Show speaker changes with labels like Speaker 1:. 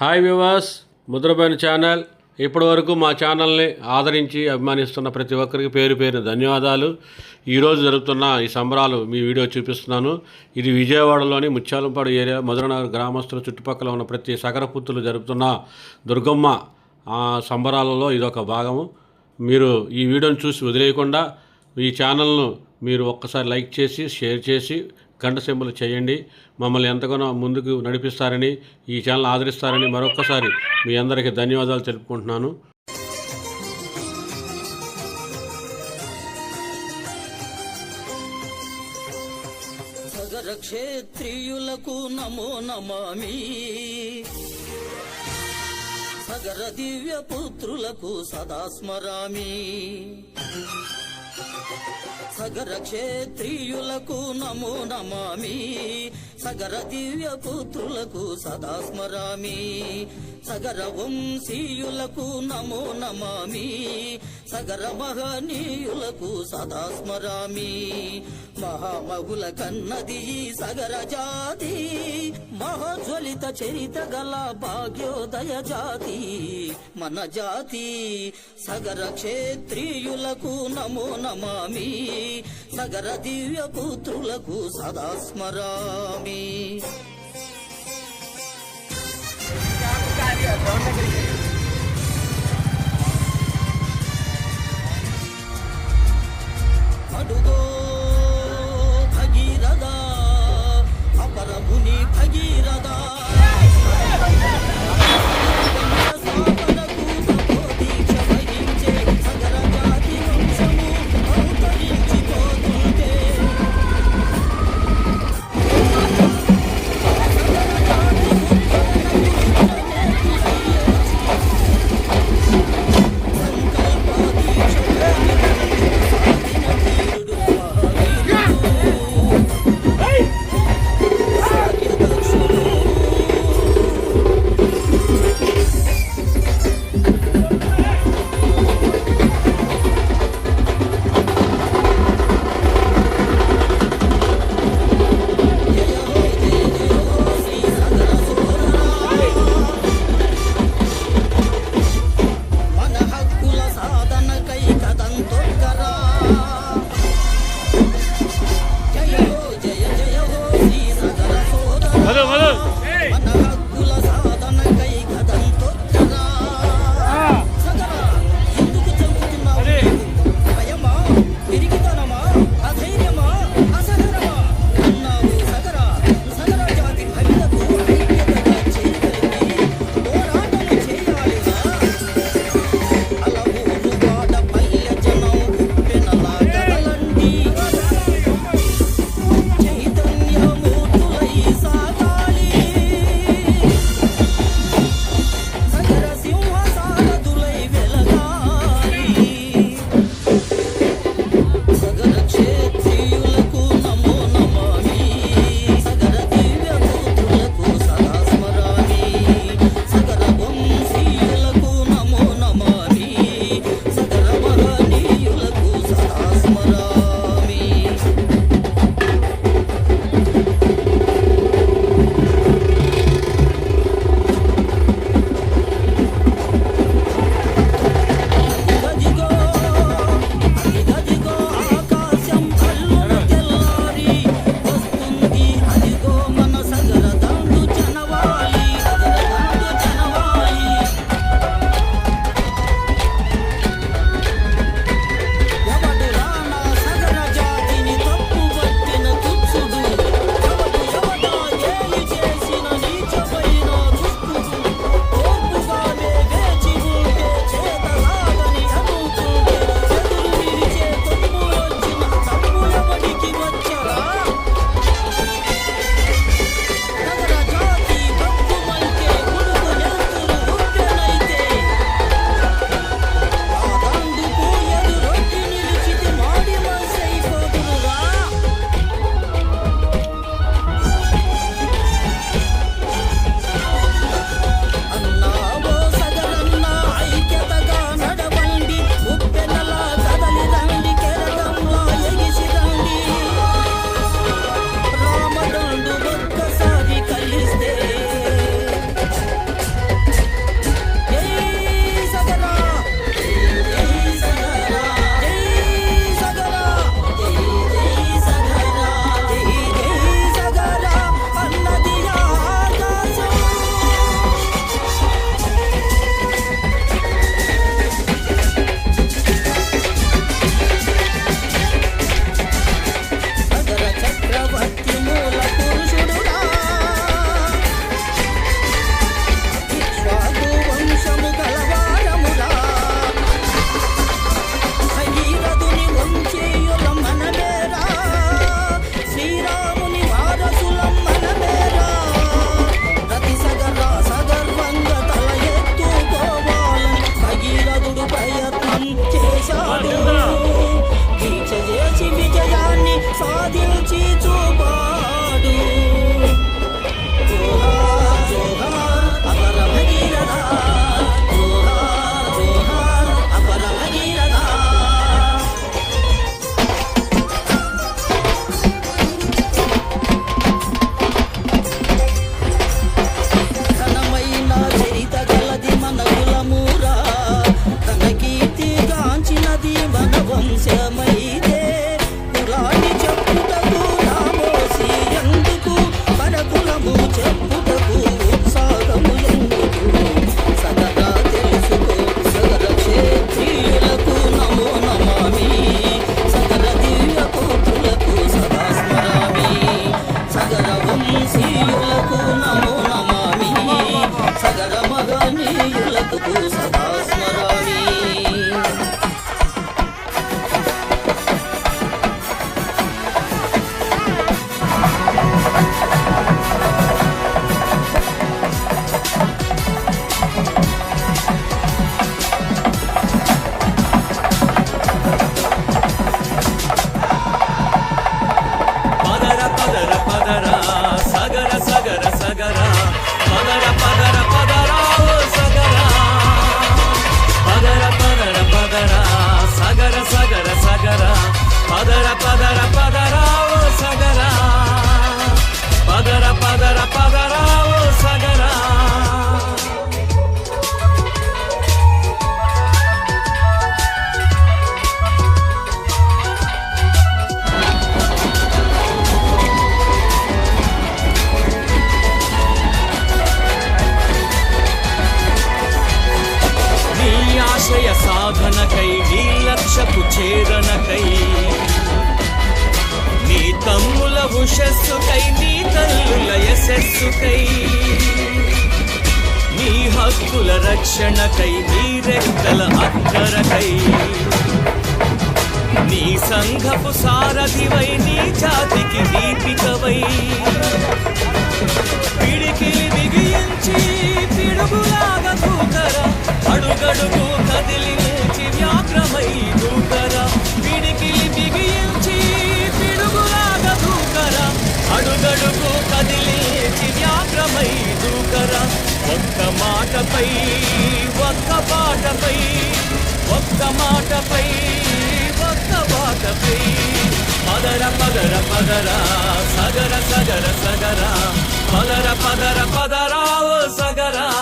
Speaker 1: Hi వివాస్ ముద్రపైన channel. ఇప్పటి వరకు మా ఛానల్ని ఆదరించి అభిమానిస్తున్న ప్రతి ఒక్కరికి పేరు పేరు ధన్యవాదాలు. ఈరోజు జరుగుతున్న ఈ సంబరాలు మీ వీడియో చూపిస్తున్నాను. ఇది విజయవాడలోని ముత్యాలంపాడు ఏరియా మధురనగర్ గ్రామస్తుల చుట్టుపక్కల ఉన్న ప్రతి సగరపుత్తులు జరుపుతున్న దుర్గమ్మ సంబరాలలో ఇదొక భాగము. మీరు ఈ వీడియోని చూసి వదిలేయకుండా ఈ ఛానల్ను మీరు ఒక్కసారి లైక్ చేసి షేర్ చేసి గంట చేయండి. మమ్మల్ని ఎంతగానో ముందుకు నడిపిస్తారని ఈ ఛానల్ ఆదరిస్తారని మరొక్కసారి మీ అందరికీ ధన్యవాదాలు తెలుపుకుంటున్నాను.
Speaker 2: సగర క్షేత్రియులకు నమో నమామి. సగర దివ్య పుత్రులకు సదా స్మరామి. సగర క్షేత్రియులకు నమో నమామి సగర దివ్య పుత్రులకు సదా స్మరామి సగర వంశీయులకు నమో నమామి సగర మహనీయులకు సదా స్మరామి మహామగుల కన్నది సగర జాతి. మహోజ్వలిత చరిత గల భాగ్యోదయ జాతి. మన జాతి సగర క్షేత్రియులకు నమో నమామి. సగర దివ్య పుత్రులకు సదా స్మరామి
Speaker 3: padugo Om Shama లక్ష్యపు చేరనకై నీ తమ్ముల ఉషస్సుకై నీ తల్లుల యశస్సుకై. నీ హక్కుల రక్షణకై నీ రెక్కల అక్కరకై. నీ సంఘపు సారథివై నీ జాతికి దీపికవై. పిడికిలి బిగించి పిడుగు మాటపై ఒక్క మాటపై. పదర పదర పదర సగర సగర సగర. పదర పదర పదరా సగరా.